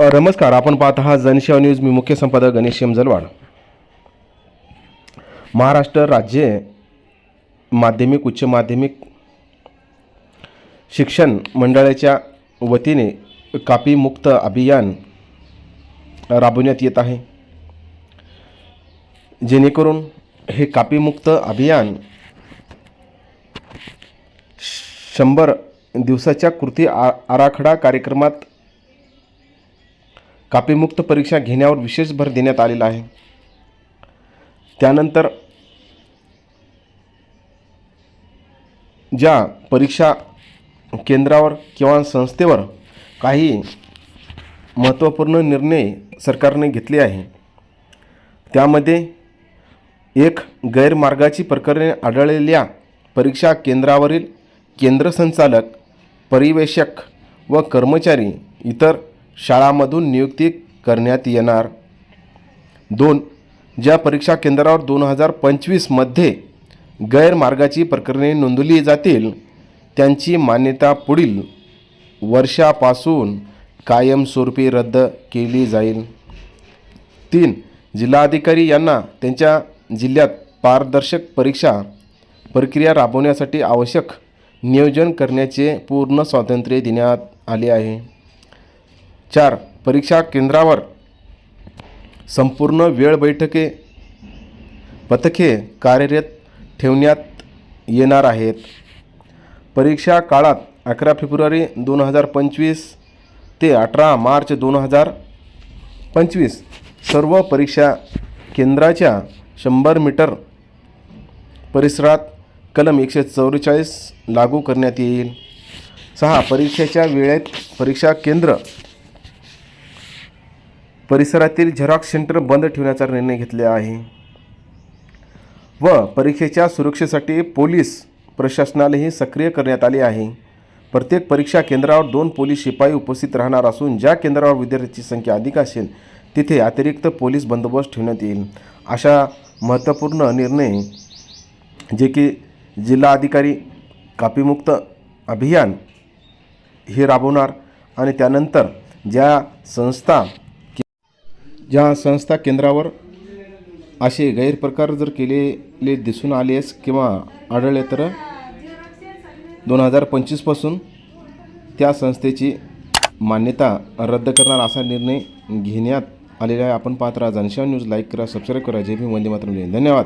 नमस्कार आपण पाहत आहात जनसेवा न्यूज. मी मुख्य संपादक गणेश जलवाड महाराष्ट्र राज्य माध्यमिक उच्च माध्यमिक शिक्षण मंडळाच्या वतीने कापी मुक्त अभियान राबवण्यात येत आहे. जेणेकरून हे कापीमुक्त अभियान शंभर दिवसाच्या कृती आ आराखडा कार्यक्रमात कापीमुक्त परीक्षा घेण्यावर विशेष भर देण्यात आलेला आहे. त्यानंतर ज्या परीक्षा केंद्रावर किंवा संस्थेवर काही महत्त्वपूर्ण निर्णय सरकारने घेतले आहे त्यामध्ये एक गैरमार्गाची प्रकरणे आढळलेल्या परीक्षा केंद्रावरील केंद्र संचालक परिवेशक व कर्मचारी इतर शाळांमधून नियुक्ती करण्यात येणार. दोन ज्या परीक्षा केंद्रावर दोन हजार पंचवीसमध्ये गैरमार्गाची प्रकरणे नोंदवली जातील त्यांची मान्यता पुढील वर्षापासून कायमस्वरूपी रद्द केली जाईल. तीन जिल्हाधिकारी यांना त्यांच्या जिल्ह्यात पारदर्शक परीक्षा प्रक्रिया राबवण्यासाठी आवश्यक नियोजन करण्याचे पूर्ण स्वातंत्र्य देण्यात आले आहे. चार परीक्षा केंद्रावर संपूर्ण वेळ बैठके पथके कार्यरत ठेवण्यात येणार आहेत. परीक्षा काळात अकरा फेब्रुवारी दोन हजार पंचवीस ते अठरा मार्च दोन हजार पंचवीस सर्व परीक्षा केंद्राच्या शंभर मीटर परिसरात कलम एकशे चौवेचाळीस लागू करण्यात येईल. सहा परीक्षेच्या वेळेत परीक्षा केंद्र परिसरातील झेरॉक्स सेंटर बंद ठेवण्याचा निर्णय घेतला आहे. व परीक्षेच्या सुरक्षेसाठी पोलीस प्रशासनालाही सक्रिय करण्यात आले आहे. प्रत्येक परीक्षा केंद्रावर दोन पोलीस शिपाई उपस्थित राहणार असून ज्या केंद्रावर विद्यार्थ्यांची संख्या अधिक असेल तिथे अतिरिक्त पोलीस बंदोबस्त ठेवण्यात येईल. अशा महत्त्वपूर्ण निर्णय जे की जिल्हा अधिकारी कापीमुक्त अभियान हे राबवणार आणि त्यानंतर ज्या संस्था ज्या संस्था केंद्रावर असे गैरप्रकार जर केलेले दिसून आलेस किंवा आढळले तर दोन हजार पंचवीसपासून त्या संस्थेची मान्यता रद्द करणार असा निर्णय घेण्यात आलेला आहे. आपण पाहत राहा जनशा न्यूज. लाईक करा सबस्क्राईब करा. जे भी वंदे मातरम. जय धन्यवाद.